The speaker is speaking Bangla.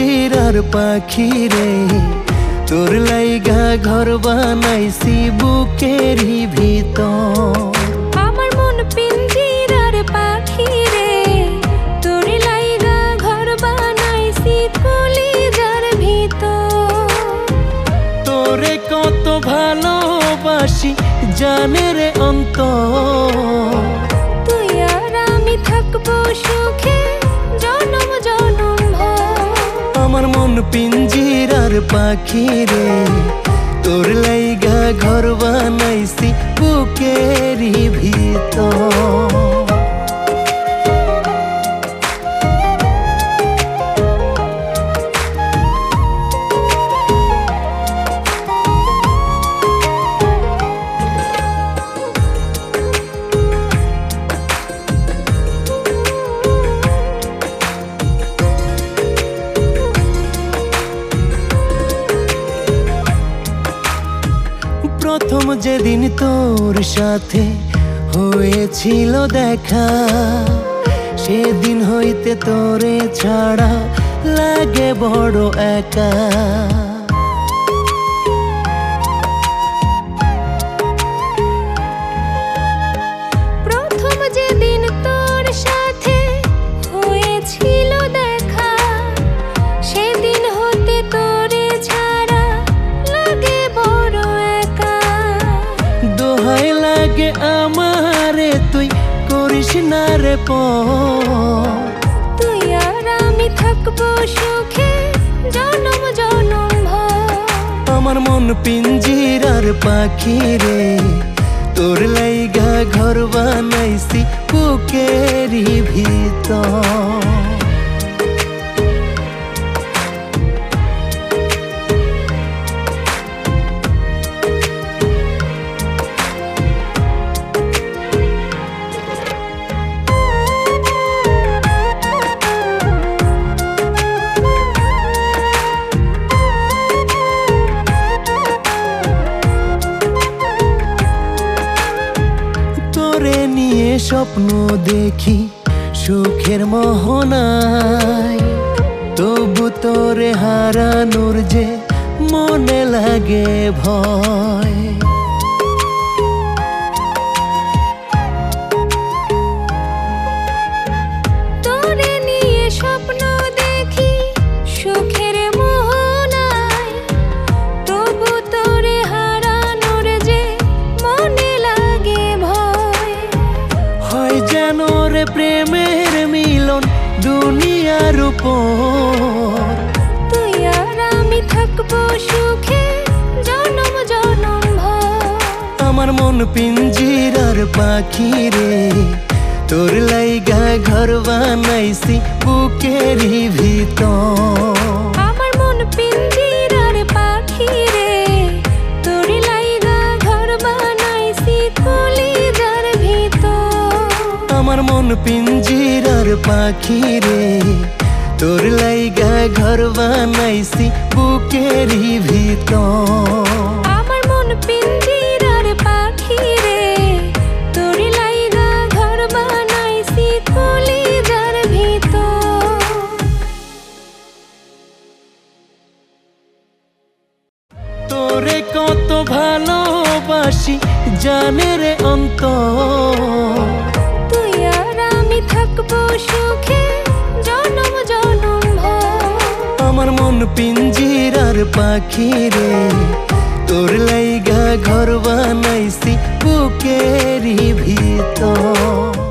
পিঞ্জিরার পাখি রে তোর লাইগা ঘর বানাইছি বুকেরই ভিতর। আমার মন পিঞ্জিরার পাখি রে তোর লাইগা ঘর বানাইছি কলিজার ভিতর। তোরে কত ভালোবাসি জানে রে অন্তর। পিঞ্জিরার পাখি রে তোর লাইগা ঘর বানাইছি বুকেরি ভিতর প্রথম যেদিন তোর সাথে হয়েছিল দেখা সেদিন হইতে তোরে ছাড়া লাগে বড় একা। না রে পর তুই আর আমি থাকব সুখে জনম জনম আমার মন পিঞ্জিরার পাখি রে তোর লাইগা ঘর বানাইছি বুকেরই ভিতর। স্বপ্ন দেখি সুখের মোহনায়। তবু তোরে হারানোর যে মনে লাগে ভয়। উপর তুই আর আমি থাকব সুখে জনম জনম আমার মন পিঞ্জিরার পাখি রে তোর লাইগা ঘর বানাইছি বুকেরই ভিতর। আমার মন পিঞ্জিরার পাখি রে তোর লাইগা ঘর বানাইছি কলিজার ভিতর। আমার মন পিঞ্জিরার পাখি রে তোর লাইগা ঘর বানাইছি বুকেরই ভিতর। আমার মন পিঞ্জিরার পাখি রে। তোর লাইগা ঘর বানাইছি কলিজার ভিতর। তোরে কত ভালোবাসি জানে রে অন্তর। পাখি রে তোর লাইগা ঘর বানাইছি বুকেরি ভিতর।